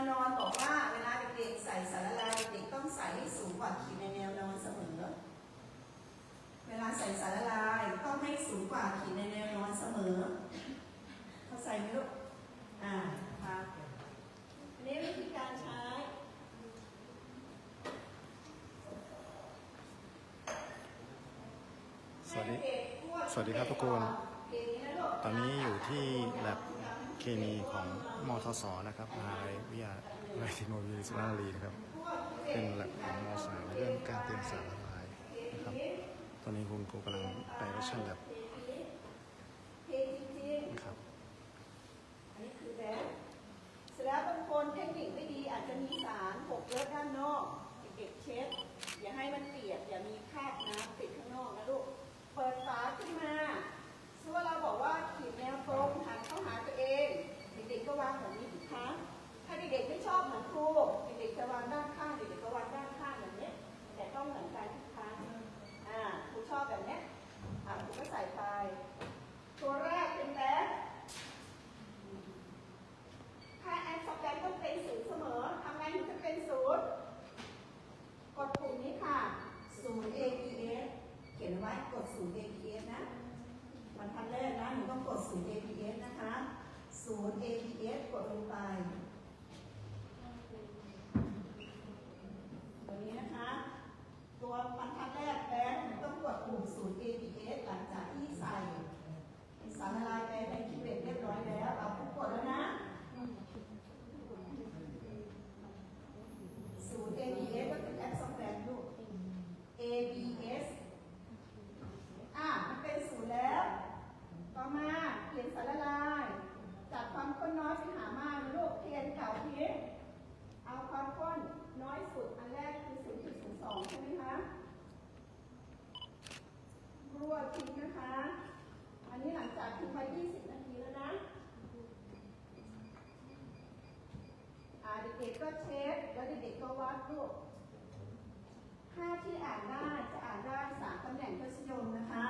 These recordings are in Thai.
วนอนบอกว่าเวลาเด็กๆใส่สารละลายเด็กต้องใส่ให้สูงกว่าขีดในแนวนอนเสมอ เวลาใส่สารละลายต้องให้สูงกว่าขีดในแนวนอนเสมอ เขาใส่ไหมลูก อ่าครับอันนี้วิธีการใช้ สวัสดี สวัสดีครับทุกคน ตอนนี้อยู่ที่แลบ เคมีของมทศนะครับมหาวิทยาลัยเทคโนโลยีสุรารีนะครับ เป็นหลักของมสามเรื่องการเตรียมสารละลายนะครับ ตอนนี้คุณครูกำลังไปเวอร์ชันแบบ ย์ ATS กดลงไป ตัทิ้งนะคะ อันนี้หลังจากทิ้งไป20 นาทีแล้วนะเด็กๆก็เช็คแล้วเด็กๆก็วาดรูปค่าที่อ่านได้จะอ่านได้3ตำแหน่งพจยมนะคะ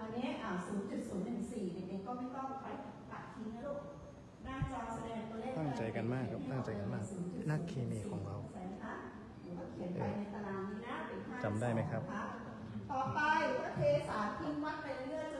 อันนี้อ่า0.014 เด็กๆก็ไม่ต้องไปตัดทิ้งนะลูกหน้าจอแสดงตัวเลขตั้งใจกันมากครับตั้งใจกันมาก นักเคมีของเราจำได้ไหมครับ ต่อไป เทสารทิ้งวัดไปเรื่อย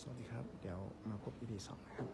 สวัสดีครับ เดี๋ยวมาพบ EP 2นะครับ